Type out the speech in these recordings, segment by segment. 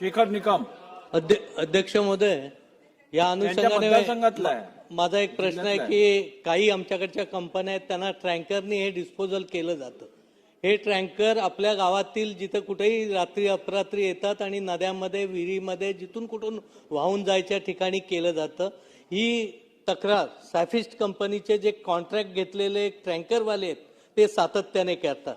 शेखर निकम. अध्य- अध्यक्ष महोदय या अनुषंगाने माझा एक प्रश्न आहे की काही आमच्याकडच्या कंपन्या आहेत त्यांना ट्रँकरनी हे डिस्पोजल केलं जातं. हे ट्रँकर आपल्या गावातील जिथं कुठेही रात्री अपरात्री येतात आणि नद्यामध्ये विहिरीमध्ये जिथून कुठून वाहून जायच्या ठिकाणी केलं जातं. ही तक्रार सॅफिस्ट कंपनीचे जे कॉन्ट्रॅक्ट घेतलेले ट्रँकरवाले आहेत ते सातत्याने करतात.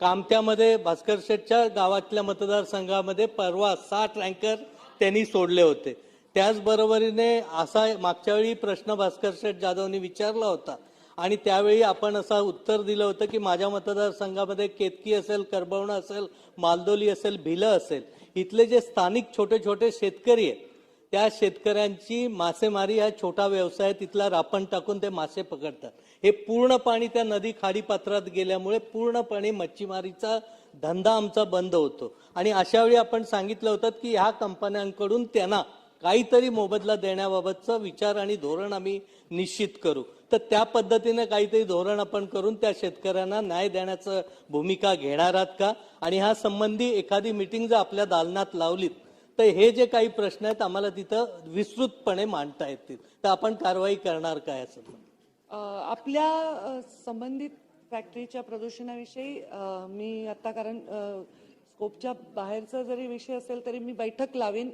कामत्यामध्ये भास्कर शेठच्या गावातल्या मतदारसंघामध्ये परवा साठ रँकर त्यांनी सोडले होते. त्याचबरोबरीने असा मागच्या वेळी प्रश्न भास्कर शेठ जाधवनी विचारला होता. आणि त्यावेळी आपण असं उत्तर दिलं होतं की माझ्या मतदारसंघामध्ये केतकी असेल करबवणं असेल मालदोली असेल भिलं असेल. इथले जे स्थानिक छोटे छोटे शेतकरी आहेत त्या शेतकऱ्यांची मासेमारी हा छोटा व्यवसाय तिथला रापण टाकून ते मासे पकडतात. हे पूर्ण पाणी त्या नदी खाडीपात्रात गेल्यामुळे पूर्णपणे मच्छीमारीचा धंदा आमचा बंद होतो. आणि अशा वेळी आपण सांगितलं होतं की ह्या कंपन्यांकडून त्यांना काहीतरी मोबदला देण्याबाबतचा विचार आणि धोरण आम्ही निश्चित करू. तर त्या पद्धतीने काहीतरी धोरण आपण करून त्या शेतकऱ्यांना न्याय देण्याचं भूमिका घेणार आहात का? आणि ह्या संबंधी एखादी मिटिंग जर आपल्या दालनात लावलीत तर हे जे काही प्रश्न आहेत आम्हाला तिथं विस्तृतपणे मांडता येतील. तर आपण कारवाई करणार काय असं? आपल्या संबंधित फॅक्टरीच्या प्रदूषणाविषयी मी आता कारण स्कोपच्या बाहेरचा जरी विषय असेल तरी मी बैठक लावेन.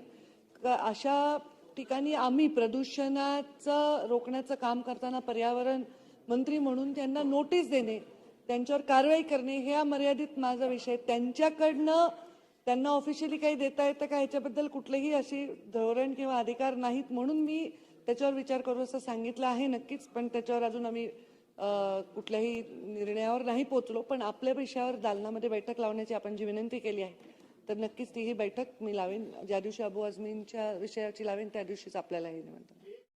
अशा ठिकाणी आम्ही प्रदूषणाचं रोखण्याचं काम करताना पर्यावरण मंत्री म्हणून त्यांना नोटीस देणे त्यांच्यावर कारवाई करणे हे मर्यादित माझा विषय त्यांच्याकडनं त्यांना ऑफिशियली काही देता येतं का? ह्याच्याबद्दल कुठलेही अशी धोरण किंवा अधिकार नाहीत म्हणून मी त्याच्यावर विचार करू असं सांगितलं आहे नक्कीच. पण त्याच्यावर अजून आम्ही कुठल्याही निर्णयावर नाही पोचलो. पण आपल्या विषयावर दालनामध्ये बैठक लावण्याची आपण जी विनंती केली आहे तर नक्कीच ती ही बैठक मी लावेन. ज्या दिवशी अबू आझमींच्या विषयाची लावेन त्या दिवशीच आपल्याला हे निमंत्रण.